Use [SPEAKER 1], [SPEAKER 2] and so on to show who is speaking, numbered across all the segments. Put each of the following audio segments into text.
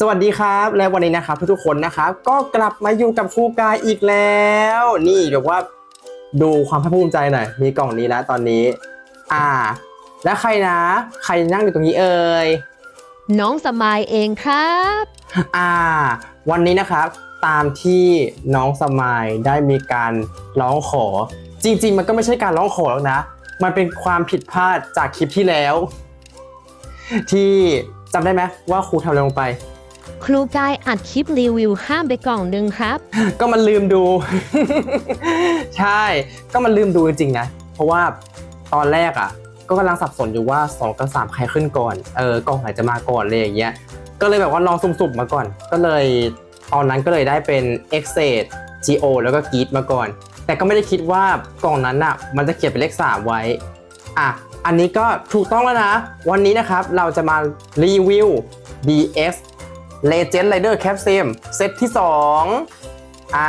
[SPEAKER 1] สวัสดีครับ และวันนี้นะครับทุกๆคนนะครับ ก็กลับมาอยู่กับครูกายอีกแล้ว นี่เดี๋ยวว่าดูความภาคภูมิใจหน่อยมีกล่องนี้แล้วตอนนี้ อ่า แล้วใครนะ ใครนั่งอยู่ตรงนี้เอ่ย
[SPEAKER 2] น้องสมายเองครับ
[SPEAKER 1] อ่า วันนี้นะครับตามที่น้องสมายได้มีการร้องขอ จริง ๆ มันก็ไม่ใช่การร้องขอแล้วนะ มันเป็นความผิดพลาดจากคลิปที่แล้ว ที่จำได้ไหมว่าครูทำอะไรลงไป
[SPEAKER 2] ครูกายอัดคลิปรีวิวห้ามไปกล่องหนึ่งครับ
[SPEAKER 1] ก็มันลืมดู ใช่ ก็มันลืมดูจริงๆนะ เพราะว่าตอนแรกอะ ก็กำลังสับสนอยู่ว่า 2 กับ 3 ใครขึ้นก่อน เออกล่องไหนจะมาก่อนเลยอย่างเงี้ย ก็เลยแบบว่าลองสุ่มๆมาก่อน ก็เลยตอนนั้นก็เลยได้เป็น e x e d GO แล้วก็ g e e มาก่อน แต่ก็ไม่ได้คิดว่ากล่องนั้นอะ มันจะเขียนเป็นเลข 3 ไว้ อะ อันนี้ก็ถูกต้องแล้วนะ วันนี้นะครับเราจะมารีวิว DS Legend Rider Cap Sim เซตที่ 2 อ่า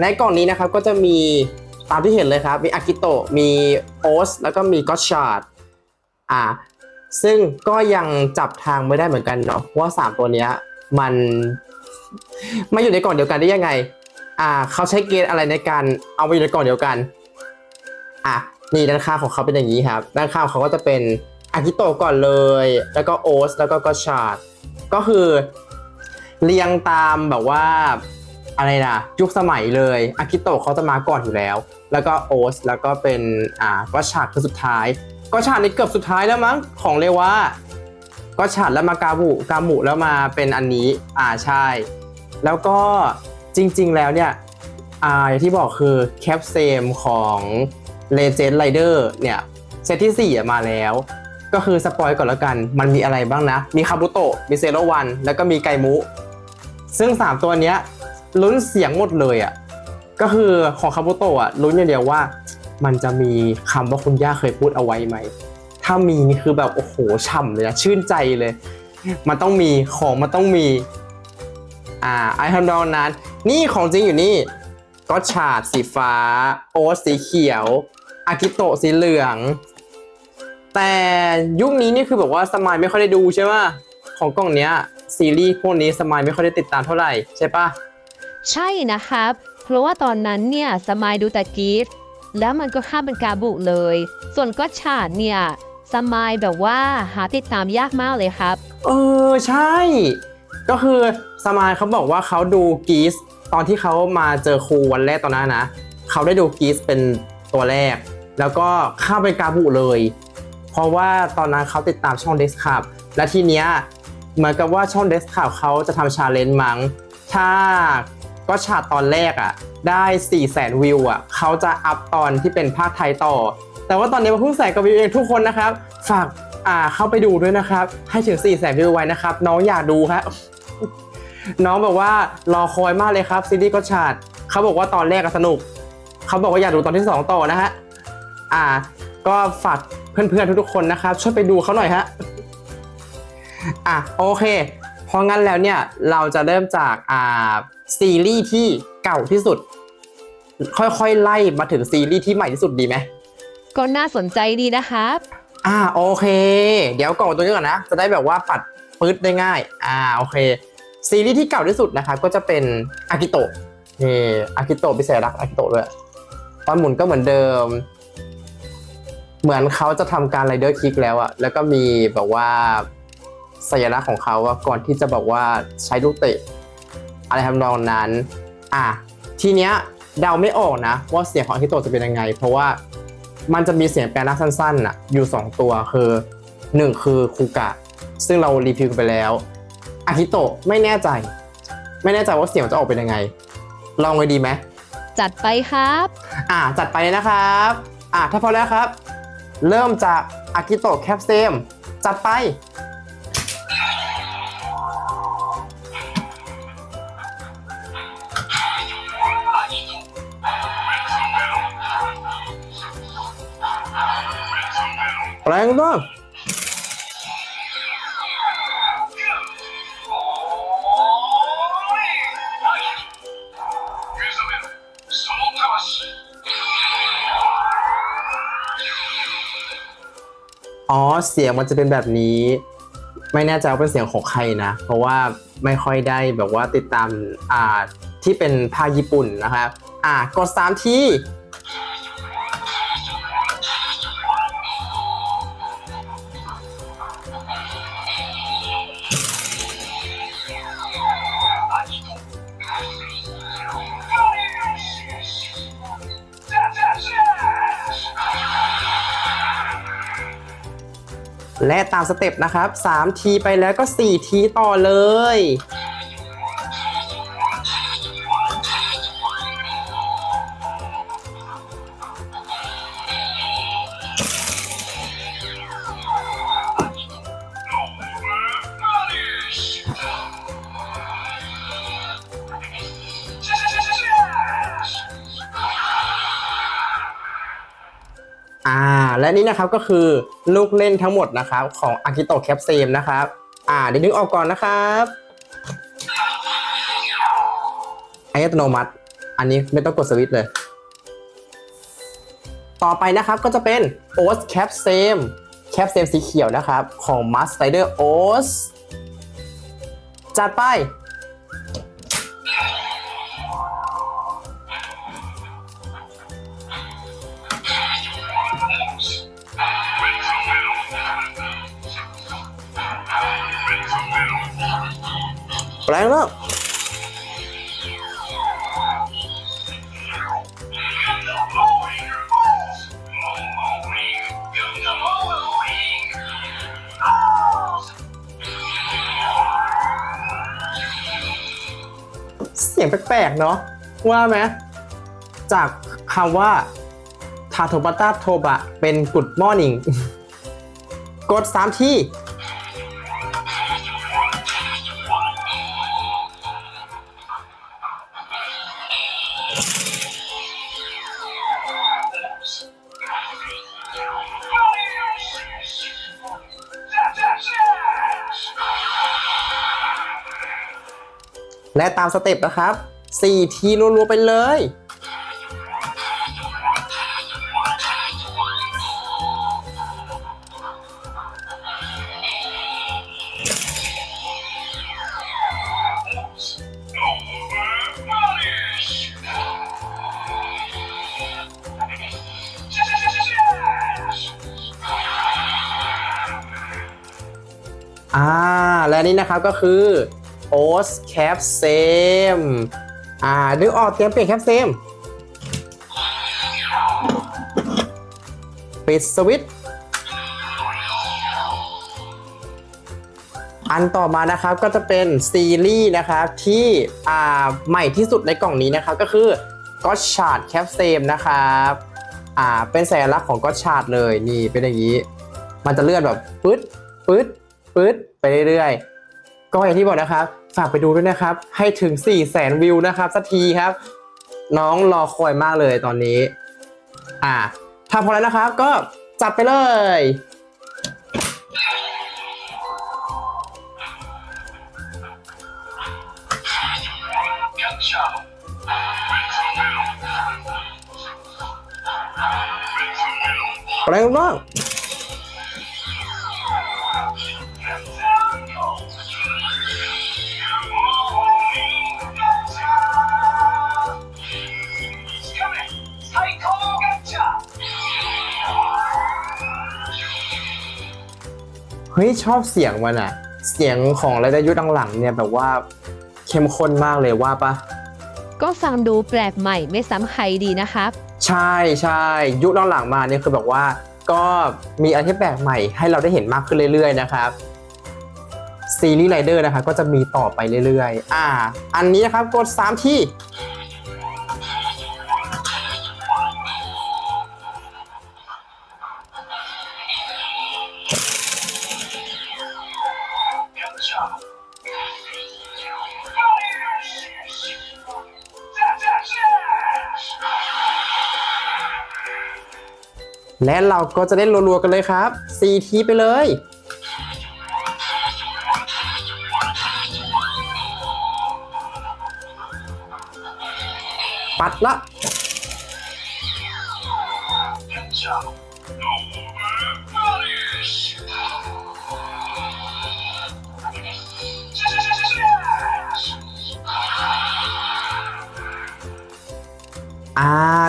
[SPEAKER 1] ในกล่องนี้นะครับก็จะมีตามที่เห็นเลยครับ มีอากิโตะมีโอสแล้วก็มีก็ชาร์ดอ่า ซึ่งก็ยังจับทางไม่ได้เหมือนกันเนาะว่า 3 ตัวเนี้ยมันม่อยู่ในกล่องเดียวกันได้ยังไง อ่า เขาใช้เกณฑ์อะไรในการเอาไปอยู่ในกล่องเดียวกัน อะ นี่ด้านข้างของเขาเป็นอย่างนี้ครับ ด้านข้างเขาก็จะเป็นอากิโตะก่อนเลย แล้วก็โอส แล้วก็ก็ชาร์ดก็คือ เรียงตามแบบว่าอะไรนะยุคสมัยเลยอากิโตะเขาจะมาก่อนอยู่แล้ว แล้วก็โอสแล้วก็เป็นอ่าก็ฉากคือสุดท้าย ก็ฉากนี้เกือบสุดท้ายแล้วมั้งของเรว่าก็ฉากแล้วมากาบุกามุแล้วมาเป็นอันนี้อ่าใช่ แล้วก็จริง ๆ แล้วเนี่ยอ่าอย่างที่บอกคือแคปเซมของ Legend Rider เนี่ยเซตที่4อ่มาแล้ว ก็คือสปอยก่อนแล้วกัน มันมีอะไรบ้างนะ มีคาบุโตะมีเซโรวันแล้วก็มีไกมุ ซึ่ง 3 ตัวเนี้ยลุ้นเสียงหมดเลยอะ่ะก็คือของคาบุโตะอะลุ้นอย่างเดียวว่า มันจะมีคำว่าคุณย่าเคยพูดเอาไว้ไหม ถ้ามีนี่คือแบบโอ้โหฉ่ำเลยนะชื่นใจเลย มันต้องมีของมันต้องมี อ่าไอทำดองนั้น นี่ของจริงอยู่นี่ก็ชาดสีฟ้า โอ๊ตสีเขียวอากิโตะสีเหลือง แต่ยุคนี้นี่คือแบบว่าสมายไม่ค่อยได้ดูใช่ไหมของกล่องเนี้ย ซีรีส์พวกนี้สมายไม่ค่อยได้ติดตามเท่าไหร่ใช่ปะ
[SPEAKER 2] ใช่นะครับ เพราะว่าตอนนั้นเนี่ยสมายดูแต่กรีดแล้วมันก็ข้ามเป็นกาบุเลย ส่วนก็ฉาดเนี่ยสมายแบบว่าหาติดตามยากมากเลยครับ
[SPEAKER 1] เออใช่ ก็คือสมายเขาบอกว่าเขาดูกีสตอนที่เขามาเจอครูวันแรกตอนนั้นนะเขาได้ดูกีสเป็นตัวแรก แล้วก็เข้าไปกาบุเลย เพราะว่าตอนนั้นเขาติดตามช่อง d e s k ับและทีเนี้ย เหมือนกับว่าช่อง d e s k ับเขาจะทำชาเลนจ์มั้ง ถ้าก็ฉาดตอนแรกอะ ได้4 0 0 0 0 0วิวอะเขาจะอัพตอนที่เป็นภาคไทยต่อ แต่ว่าตอนนี้มาเพิ่งแสนกว่าวิวเองทุกคนนะครับ ฝากอ่าเข้าไปดูด้วยนะครับ ให้ถึง4 0 0 0 0 0วิวไว้นะครับ น้องอยากดูครับน้องบอกว่ารอคอยมากเลยครับซีรีส์ก็ฉาดเขาบอกว่าตอนแรกสนุกเขาบอกว่าอยากดูตอนที่ 2 ต่อนะฮะอ่า ก็ฝากเพื่อนๆทุกๆคนนะครับช่วยไปดูเขาหน่อยฮะ อะโอเค เพราะงั้นแล้วเนี่ยเราจะเริ่มจากอ่าซีรีส์ที่เก่าที่สุด ค่อยๆไล่มาถึงซีรีส์ที่ใหม่ที่สุดดีไหม
[SPEAKER 2] ก็น่าสนใจดีนะครับ
[SPEAKER 1] อ่าโอเค เดี๋ยวก่อนตัวนี้ก่อนนะ จะได้แบบว่าปัดปื๊ดได้ง่าย อ่าโอเค ซีรีส์ที่เก่าที่สุดนะครับก็จะเป็นอากิโตะนี่อากิโตะพิเศษรักอากิโตะด้วยตอนหมุนก็เหมือนเดิม เหมือนเขาจะทำการไรเดอร์คิกแล้วอะแล้วก็มีแบบว่า สัญลักษณ์ของเขาว่าก่อนที่จะบอกว่าใช้ลูกเตะ อะไรทำนองนั้น อะทีเนี้ยเดาไม่ออกนะ ว่าเสียงของอากิโตะจะเป็นยังไง เพราะว่ามันจะมีเสียงแปลร่างสั้นๆน่ะอยู่ 2 ตัวคือ 1 คือคูกะ ซึ่งเรารีวิวกันไปแล้วอากิโตะไม่แน่ใจ ไม่แน่ใจว่าเสียงจะออกเป็นยังไง ลองเลยดีไหม
[SPEAKER 2] จัดไปครับ
[SPEAKER 1] อะจัดไปเลยนะครับ อะถ้าพร้อมแล้วครับ เริ่มจากอากิโตะแคปเซมจัดไป แรง่ากอ๋อ เสียงมันจะเป็นแบบนี้ ไม่แน่ใจว่าเป็นเสียงของใครนะ เพราะว่าไม่ค่อยได้แบบว่าติดตามอ่าที่เป็นภาคญี่ปุ่นนะครับอะกดสามที และตามสเต็ปนะครับ3ทีไปแล้วก็4ทีต่อเลย และนี่นะครับก็คือลูกเล่นทั้งหมดนะครับของอากิโตะแคปเซมนะครับ อ่าเดี๋ยวนึกออกก่อนนะครับออัตโนมัติ อันนี้ไม่ต้องกดสวิตช์เลย ต่อไปนะครับก็จะเป็นโอสแคปเซมแคปเซมสีเขียวนะครับ ของ Mask Rider o s จัดไป แปลงแล้วเสียงแปลกๆ เนาะว่าไหมจากคำว่าทาโทบัตตาโทบะเป็น Good Morning กด3ที่ และตามสเต็ปนะครับ 4 ทีรัวๆไปเลย อ่า และนี่นะครับก็คือ โอสแคปเซมอ่านึกออกเตรียมเปลี่ยนแคปเซมปิดสวิตช์อันต่อมานะครับก็จะเป็นซีรีส์นะครับที่อ่าใหม่ที่สุดในกล่องนี้นะครับก็คือ g o d s h a r d c a p s a m นะครับอ่าเป็นสัญลักษณ์ของ g o d s h a r d เลยนี่เป็นอย่างนี้ มันจะเลื่อนแบบปึ๊ดปึ๊ดปึ๊ดไปเรื่อยๆ ก็อย่างที่บอกนะครับ ฝากไปดูด้วยนะครับ ให้ถึง 4 0 0แสนวิวนะครับสักทีครับ น้องรอคอยมากเลยตอนนี้ อ่า ถ้าพอแล้วนะครับ ก็จับไปเลยอะไรบ้าง ฮ้ยชอบเสียงมันอะเสียงของไรดายุทธ์หลังๆเนี่ยแบบว่าเข้มข้นมากเลยว่าปะ
[SPEAKER 2] ก็ฟังดูแปลกใหม่ไม่ซ้ำใครดีนะครับ
[SPEAKER 1] ใช่ใช่ยุคหลังๆมาเนี่ยคือแบบว่า ก็มีอะไรที่แปลกใหม่ให้เราได้เห็นมากขึ้นเรื่อยๆนะครับซีรีส์ไรเดอร์นะคะก็จะมีต่อไปเรื่อยๆ อ่า อันนี้นะครับกด 3 ที่ และเราก็จะเล่นรัวๆกันเลยครับ 4 ทีไปเลยปัดละและ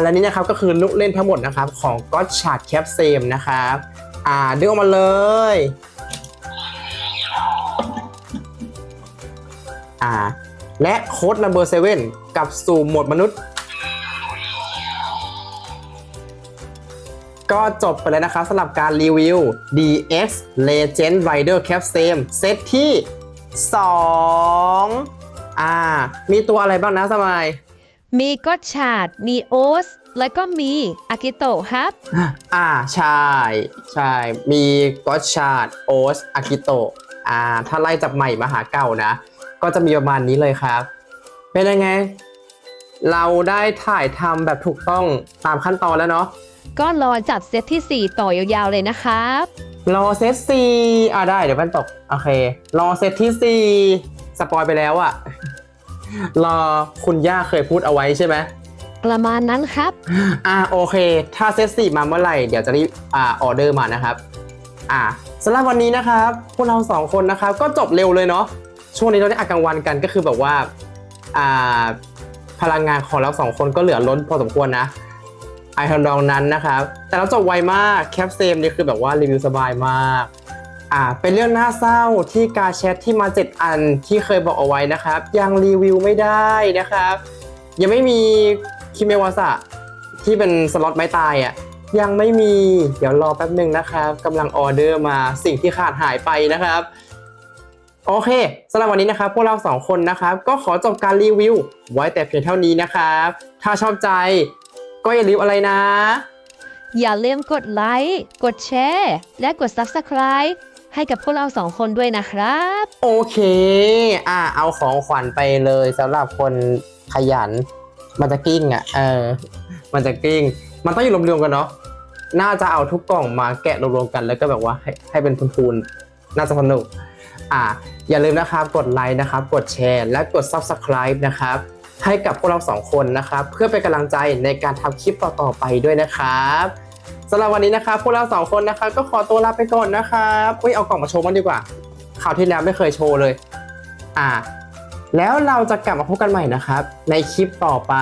[SPEAKER 1] และนี่นะครับก็คือลูกเล่นทั้งหมดนะครับ ของ God Shard Cap s a m นะครับ อ่าดึงออกมาเลย อ่า และโค้ด number 7กลับสู่หมดมนุษย์ ก็จบไปแล้วนะครับสำหรับการรีวิว DX Legend Rider Cap s a m เซตที่ 2 อ่า มีตัวอะไรบ้างนะสมัย
[SPEAKER 2] มีก็ชาดมีโอส แล้วก็มีอากิโตะครับ
[SPEAKER 1] อ่าใช่ใช่มีก็ชาดโอสอากิโตะอ่าถ้าไล่จากใหม่มาหาเก่านะ ก็จะมีประมาณนี้เลยครับ เป็นยังไง เราได้ถ่ายทำแบบถูกต้องตามขั้นตอนแล้วเนาะ
[SPEAKER 2] ก็รอจับเซตที่ 4 ต่อยาวๆเลยนะครับ
[SPEAKER 1] รอเซตซีอ่าได้เดี๋ยวมันตก โอเค รอเซตที่สี่สปอยไปแล้วอะ รอคุณย่าเคยพูดเอาไว้ใช่ไหม
[SPEAKER 2] ประมาณนั้นครับ
[SPEAKER 1] อ่าโอเค ถ้าเซตสี่มาเมื่อไหร่เดี๋ยวจะรีบอ่าออเดอร์มานะครับ อ่าสำหรับวันนี้นะครับพวกเราสองคนนะครับก็จบเร็วเลยเนาะช่วงนี้เราได้อัดกลางวันกันก็คือแบบว่าอ่าพลังงานของเราสองคนก็เหลือล้นพอสมควรนะไอคอนดองนั้นนะครับ แต่เราจบไวมากแคปเซมนี่คือแบบว่ารีวิวสบายมาก อ่าเป็นเรื่องน่าเศร้าที่การแชทที่มา 7 อันที่เคยบอกเอาไว้นะครับ ยังรีวิวไม่ได้นะครับ ยังไม่มีคิเมวาสะที่เป็นสล็อตไม้ตายอะ่ะยังไม่มีเดี๋ยวรอแป๊บหนึ่งนะครับกำลังออเดอร์มาสิ่งที่ขาดหายไปนะครับ โอเคสำหรับวันนี้นะครับ พวกเราสองคนนะครับ ก็ขอจบการรีวิว ไว้แต่เพียงเท่านี้นะครับ ถ้าชอบใจ ก็อย่าลืมอะไรนะ
[SPEAKER 2] อย่าลืมกดไลค์ กดแชร์ และกด Subscribe ให้กับพวกเราสองคนด้วยนะครับ
[SPEAKER 1] โอเค อ่า เอาของขวัญไปเลยสำหรับคนขยัน มันจะกิ้งอะ เออ มันจะกิ้ง มันต้องอยู่รวมๆกันเนาะ น่าจะเอาทุกกล่องมาแกะรวมๆกันแล้วก็แบบว่าให้ให้เป็นพูนๆน่าจะสนุก อ่า อย่าลืมนะครับ กดไลค์นะครับ กดแชร์ และกด Subscribe นะครับ ให้กับพวกเราสองคนนะครับ เพื่อเป็นกำลังใจในการทำคลิปต่อๆไปด้วยนะครับ สำหรับวันนี้นะครับพวกเราสองคนนะครับก็ขอตัวลาไปก่อนนะครับอุ้ยเอากล่องมาโชว์มันดีกว่าคราวที่แล้วไม่เคยโชว์เลย อ่า แล้วเราจะกลับมาพบกันใหม่นะครับ ในคลิปต่อไป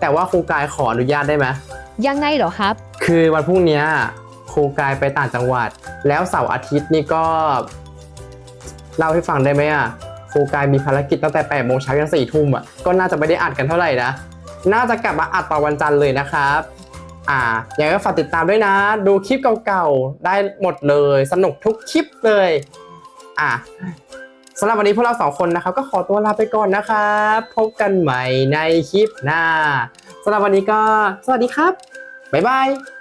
[SPEAKER 1] แต่ว่าครูกายขออนุญาตได้ไหม
[SPEAKER 2] ยังไงเหรอครับ
[SPEAKER 1] คือวันพรุ่งเนี้ยครูกายไปต่างจังหวัด แล้วเสาร์อาทิตย์นี่ก็เล่าให้ฟังได้ไหมอะครูกายมีภารกิจตั้งแต่8ปดโมงเช้ายันสี่ทุ่มอะก็น่าจะไม่ได้อัดกันเท่าไหร่นะ น่าจะกลับมาอัดต่อวันจันทร์เลยนะครับ อ่าอย่างก็ฝากติดตามด้วยนะ ดูคลิปเก่าๆ ได้หมดเลย สนุกทุกคลิปเลย อะสำหรับวันนี้พวกเราสองคนนะครับ ก็ขอตัวลาไปก่อนนะครับ พบกันใหม่ในคลิปหน้าสำหรับวันนี้ก็สวัสดีครับ บ๊ายบาย